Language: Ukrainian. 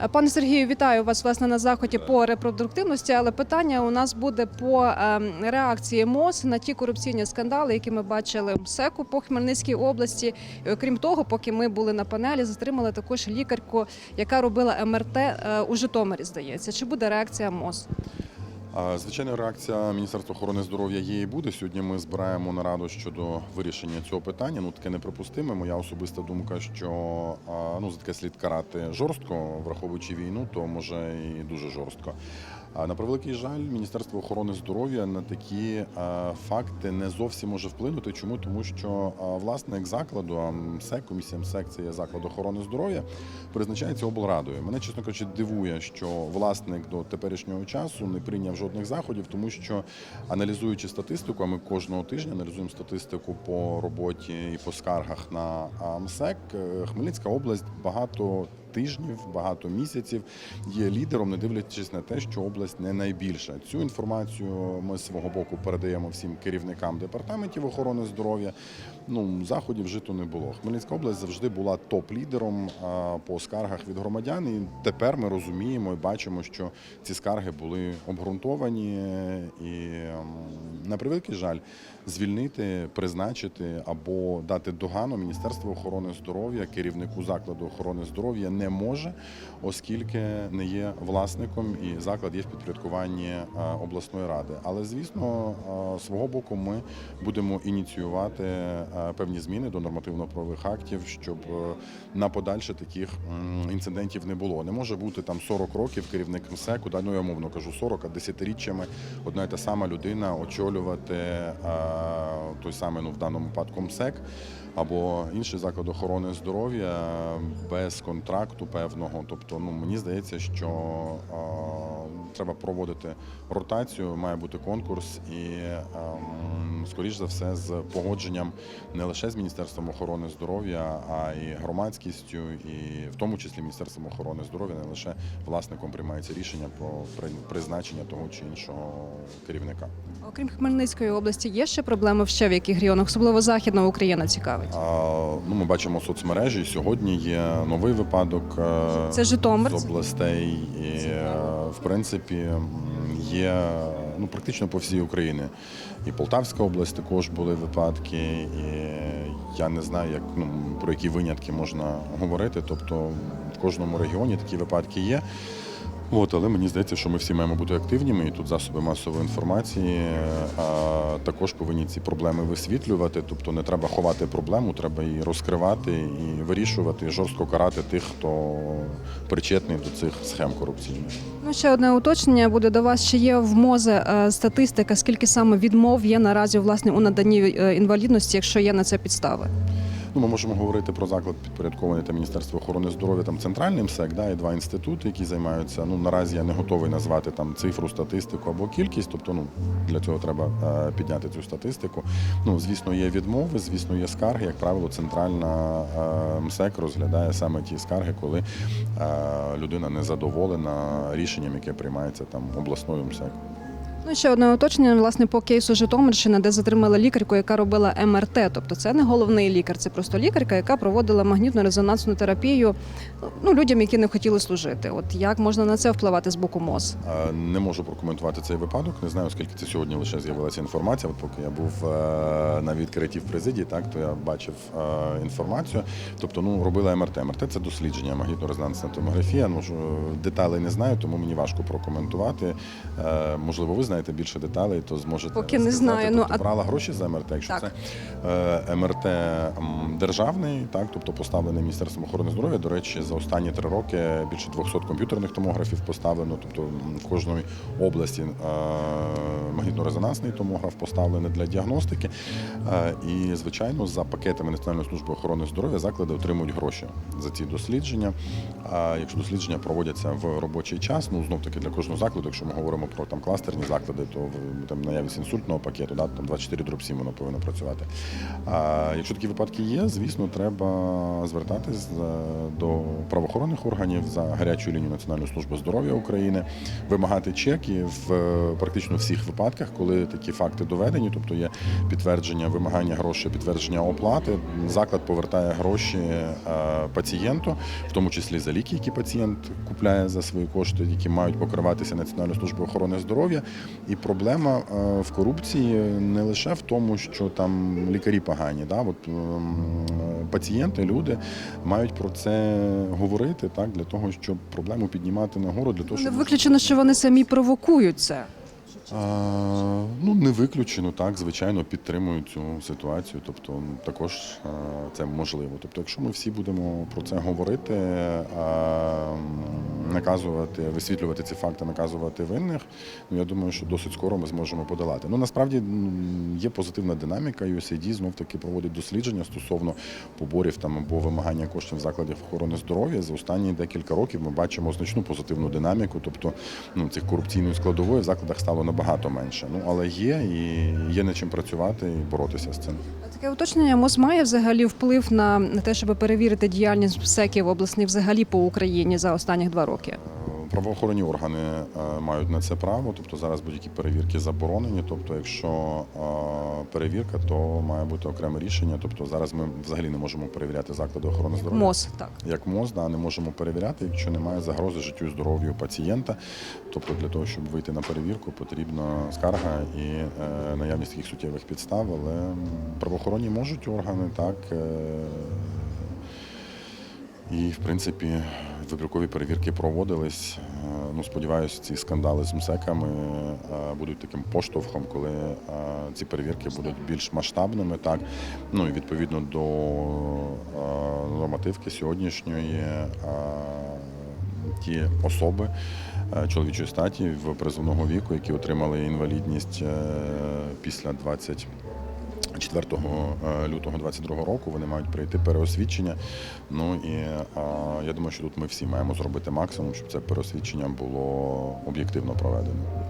Е, Пане Сергію, вітаю вас власне на заході по репродуктивності. Але питання у нас буде по ем, реакції МОЗ на ті корупційні скандали, які ми бачили в МСЕКу по Хмельницькій області. І, окрім того, поки ми були на панелі, затримали також лікарку, яка робила МРТ е, у Житомирі. Здається, чи буде реакція МОЗ? Звичайно, реакція Міністерства охорони здоров'я є і буде. Сьогодні ми збираємо нараду щодо вирішення цього питання. Ну таке неприпустиме. Моя особиста думка, що ну за таке слід карати жорстко, враховуючи війну, то може і дуже жорстко. На превеликий жаль, Міністерство охорони здоров'я на такі факти не зовсім може вплинути. Чому? Тому що власник закладу, МСЕК, комісія МСЕК, це заклад охорони здоров'я, призначається облрадою. Мене, чесно кажучи, дивує, що власник до теперішнього часу не прийняв жодних заходів, тому що аналізуючи статистику, а ми кожного тижня аналізуємо статистику по роботі і по скаргах на МСЕК. е, Хмельницька область багато. Тижнів, багато місяців є лідером, не дивлячись на те, що область не найбільша. Цю інформацію ми з свого боку передаємо всім керівникам департаментів охорони здоров'я. Ну заходів вжито не було. Хмельницька область завжди була топ-лідером по скаргах від громадян. І тепер ми розуміємо і бачимо, що ці скарги були обґрунтовані і ем, на превеликий жаль звільнити, призначити або дати догану Міністерство охорони здоров'я керівнику закладу охорони здоров'я не може, оскільки не є власником і заклад є в підпорядкуванні е, обласної ради. Але звісно, е, свого боку, ми будемо ініціювати е, певні зміни до нормативно-правових актів, щоб на подальше таких інцидентів не було. Не може бути там 40 років керівник МСЕКу, да, ну я мовно кажу 40, а десятиріччями одна і та сама людина очолювати той самий, ну в даному випадку МСЕК або інший заклад охорони здоров'я без контракту певного. Тобто, ну мені здається, що треба проводити ротацію, має бути конкурс і, ем, скоріш за все, з погодженням не лише з Міністерством охорони здоров'я, а і громадськістю, і в тому числі Міністерством охорони здоров'я, не лише власником приймається рішення про призначення того чи іншого керівника. Окрім Хмельницької області, є ще проблеми ще в яких регіонах, особливо Західна Україна цікавить. А, ну, ми бачимо соцмережі. Сьогодні є новий випадок е, Це Житомир. з областей, і е, в принципі є ну практично по всій Україні. І Полтавська область також були випадки, і я не знаю, як ну про які винятки можна говорити. Тобто в кожному регіоні такі випадки є. От, але мені здається, що ми всі маємо бути активніми, і тут засоби масової інформації а, також повинні ці проблеми висвітлювати. Тобто не треба ховати проблему, треба її розкривати і вирішувати, і жорстко карати тих, хто причетний до цих схем корупційних. Ну, ще одне уточнення буде до вас. Чи є в МОЗе е, статистика, скільки саме відмов є наразі власне у наданні е, інвалідності, якщо є на це підстави? Ну, ми можемо говорити про заклад підпорядкований та Міністерство охорони здоров'я, там центральний МСЕК, да, і два інститути, які займаються. Ну наразі я не готовий назвати там цифру, статистику або кількість. Тобто, ну для цього треба е, підняти цю статистику. Ну, звісно, є відмови, звісно, є скарги. Як правило, центральна е, МСЕК розглядає саме ті скарги, коли е, людина не задоволена рішенням, яке приймається там обласною МСЕК. Ну, ще одне уточнення, власне, по кейсу Житомирщина, де затримали лікарку, яка робила МРТ. Тобто це не головний лікар, це просто лікарка, яка проводила магнітно-резонансну терапію ну, людям, які не хотіли служити. От як можна на це впливати з боку МОЗ? Не можу прокоментувати цей випадок. Не знаю, оскільки це сьогодні лише з'явилася інформація. От поки я був е, на відкритті в президії, так то я бачив е, інформацію. Тобто, ну робила МРТ. МРТ це дослідження, магнітно-резонансна томографія. Ну е, деталей не знаю, тому мені важко прокоментувати. Можливо, ви знаєте більше деталей, то зможете Поки не сказати. знаю, ну, Тобто, а- брала гроші за МРТ. Якщо Так. це е, МРТ державний, так тобто поставлений Міністерством охорони здоров'я. До речі, за останні три роки більше 200 комп'ютерних томографів поставлено. Тобто в кожної області е, магнітно-резонансний томограф поставлений для діагностики. Е, І звичайно, за пакетами Національної служби охорони здоров'я заклади отримують гроші за ці дослідження. А якщо дослідження проводяться в робочий час, ну знов таки для кожного закладу, якщо ми говоримо про там кластерні заклади. Заклади, то в- там наявність інсультного пакету, да, там 24 дроб 7 воно повинно працювати. А якщо такі випадки є, звісно, треба звертатись е, до правоохоронних органів за гарячою лінією Національної служби здоров'я України, вимагати чеки в е, практично всіх випадках, коли такі факти доведені, тобто є підтвердження вимагання грошей, підтвердження оплати. Заклад повертає гроші е, пацієнту, в тому числі за ліки, які пацієнт купляє за свої кошти, які мають покриватися Національною службою охорони здоров'я. І проблема е, в корупції не лише в тому, що там лікарі погані. Да? От, ем, пацієнти, люди мають про це говорити так, для того, щоб проблему піднімати нагору, для того, Не виключено, що вони самі провокують це. А, ну, не виключено, так, звичайно, підтримують цю ситуацію. Тобто також а, це можливо. Тобто, якщо ми всі будемо про це говорити, а, наказувати, висвітлювати ці факти, наказувати винних, ну я думаю, що досить скоро ми зможемо подолати. Ну насправді є позитивна динаміка. USAID знов таки проводить дослідження стосовно поборів там або вимагання коштів закладів охорони здоров'я. За останні декілька років ми бачимо значну позитивну динаміку. Тобто, ну цих корупційної складової в закладах стало набагато менше. Ну але є і є над чим працювати і боротися з цим. Таке уточнення МОЗ має взагалі вплив на те, щоб перевірити діяльність МСЕКів обласних взагалі по Україні за останні два роки. Правоохоронні органи е, мають на це право, тобто зараз будь-які перевірки заборонені. Тобто, якщо е, перевірка, то має бути окреме рішення. Тобто зараз ми взагалі не можемо перевіряти заклади охорони здоров'я. МОЗ так. Як МОЗ, да, не можемо перевіряти, якщо немає загрози життю і здоров'ю пацієнта. Тобто для того, щоб вийти на перевірку, потрібна скарга і е, наявність таких суттєвих підстав. Але правоохоронні можуть органи так. І, в принципі, вибіркові перевірки проводились. Е, Ну, сподіваюся, ці скандали з МСЕКами е, будуть таким поштовхом, коли е, ці перевірки будуть більш масштабними. Так, ну і відповідно до нормативки сьогоднішньої. Ті особи чоловічої статі в призовного віку, які отримали інвалідність після 20 4 е, лютого 22 року вони мають пройти переосвідчення. Ну і е, я думаю, що тут ми всі маємо зробити максимум, щоб це переосвідчення було об'єктивно проведено.